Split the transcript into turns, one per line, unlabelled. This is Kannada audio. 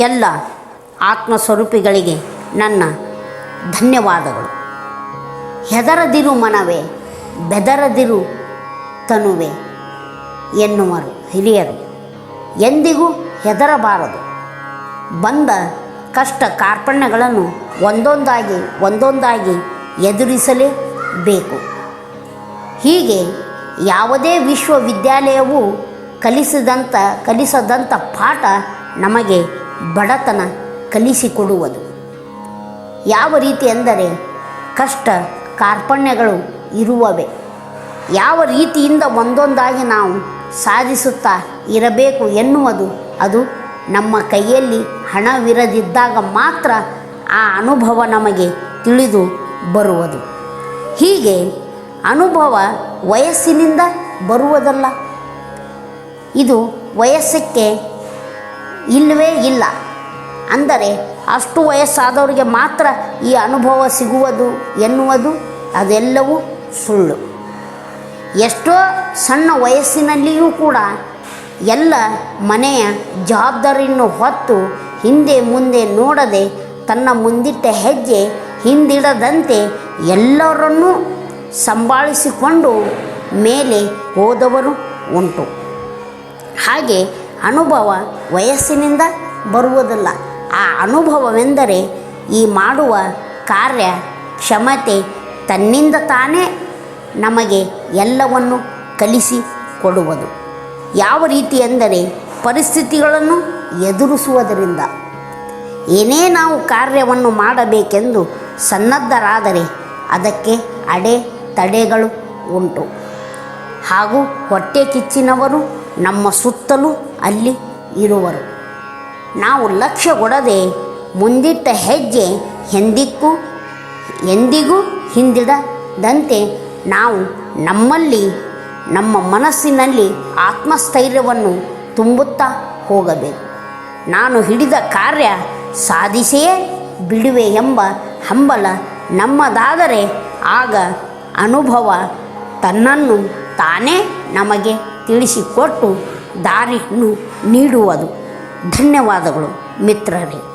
ಎಲ್ಲ ಆತ್ಮಸ್ವರೂಪಿಗಳಿಗೆ ನನ್ನ ಧನ್ಯವಾದಗಳು. ಹೆದರದಿರು ಮನವೇ, ಬೆದರದಿರು ತನುವೆ ಎನ್ನುವರು ಹಿರಿಯರು. ಎಂದಿಗೂ ಹೆದರಬಾರದು. ಬಂದ ಕಷ್ಟ ಕಾರ್ಪಣ್ಯಗಳನ್ನು ಒಂದೊಂದಾಗಿ ಒಂದೊಂದಾಗಿ ಎದುರಿಸಲೇಬೇಕು. ಹೀಗೆ ಯಾವುದೇ ವಿಶ್ವವಿದ್ಯಾಲಯವು ಕಲಿಸಿದಂಥ ಕಲಿಸದಂಥ ಪಾಠ ನಮಗೆ ಬಡತನ ಕಲಿಸಿಕೊಡುವುದು. ಯಾವ ರೀತಿ ಎಂದರೆ ಕಷ್ಟ ಕಾರ್ಪಣ್ಯಗಳು ಇರುವವೆ. ಯಾವ ರೀತಿಯಿಂದ ಒಂದೊಂದಾಗಿ ನಾವು ಸಾಧಿಸುತ್ತಾ ಇರಬೇಕು ಎನ್ನುವುದು ಅದು ನಮ್ಮ ಕೈಯಲ್ಲಿ ಹಣವಿರದಿದ್ದಾಗ ಮಾತ್ರ ಆ ಅನುಭವ ನಮಗೆ ತಿಳಿದು ಬರುವುದು. ಹೀಗೆ ಅನುಭವ ವಯಸ್ಸಿನಿಂದ ಬರುವುದಲ್ಲ. ಇದು ವಯಸ್ಸಕ್ಕೆ ಇಲ್ಲವೇ ಇಲ್ಲ. ಅಂದರೆ ಅಷ್ಟು ವಯಸ್ಸಾದವರಿಗೆ ಮಾತ್ರ ಈ ಅನುಭವ ಸಿಗುವುದು ಎನ್ನುವುದು ಅದೆಲ್ಲವೂ ಸುಳ್ಳು. ಎಷ್ಟೋ ಸಣ್ಣ ವಯಸ್ಸಿನಲ್ಲಿಯೂ ಕೂಡ ಎಲ್ಲ ಮನೆಯ ಜವಾಬ್ದಾರಿಯನ್ನು ಹೊತ್ತು ಹಿಂದೆ ಮುಂದೆ ನೋಡದೆ ತನ್ನ ಮುಂದಿಟ್ಟ ಹೆಜ್ಜೆ ಹಿಂದಿಡದಂತೆ ಎಲ್ಲರನ್ನೂ ಸಂಭಾಳಿಸಿಕೊಂಡು ಮೇಲೆ ಹೋದವರು ಉಂಟು. ಹಾಗೆ ಅನುಭವ ವಯಸ್ಸಿನಿಂದ ಬರುವುದಿಲ್ಲ. ಆ ಅನುಭವವೆಂದರೆ ಈ ಮಾಡುವ ಕಾರ್ಯ ಕ್ಷಮತೆ ತನ್ನಿಂದ ತಾನೇ ನಮಗೆ ಎಲ್ಲವನ್ನು ಕಲಿಸಿ ಕೊಡುವುದು. ಯಾವ ರೀತಿ ಎಂದರೆ ಪರಿಸ್ಥಿತಿಗಳನ್ನು ಎದುರಿಸುವುದರಿಂದ. ಏನೇ ನಾವು ಕಾರ್ಯವನ್ನು ಮಾಡಬೇಕೆಂದು ಸನ್ನದ್ಧರಾದರೆ ಅದಕ್ಕೆ ಅಡೆ ತಡೆಗಳು ಉಂಟು. ಹಾಗೂ ಹೊಟ್ಟೆ ಕಿಚ್ಚಿನವರು ನಮ್ಮ ಸುತ್ತಲೂ ಅಲ್ಲಿ ಇರುವರು. ನಾವು ಲಕ್ಷ್ಯ ಕೊಡದೆ ಮುಂದಿಟ್ಟ ಹೆಜ್ಜೆ ಎಂದಿಕ್ಕೂ, ಎಂದಿಗೂ ಹಿಂದಿಡದಂತೆ ನಾವು ನಮ್ಮಲ್ಲಿ, ನಮ್ಮ ಮನಸ್ಸಿನಲ್ಲಿ ಆತ್ಮಸ್ಥೈರ್ಯವನ್ನು ತುಂಬುತ್ತಾ ಹೋಗಬೇಕು. ನಾನು ಹಿಡಿದ ಕಾರ್ಯ ಸಾಧಿಸಿಯೇ ಬಿಡುವೆ ಎಂಬ ಹಂಬಲ ನಮ್ಮದಾದರೆ ಆಗ ಅನುಭವ ತನ್ನನ್ನು ತಾನೇ ನಮಗೆ ತಿಳಿಸಿಕೊಟ್ಟು ದಾರಿಯನ್ನು ನೀಡುವುದು. ಧನ್ಯವಾದಗಳು ಮಿತ್ರರೇ.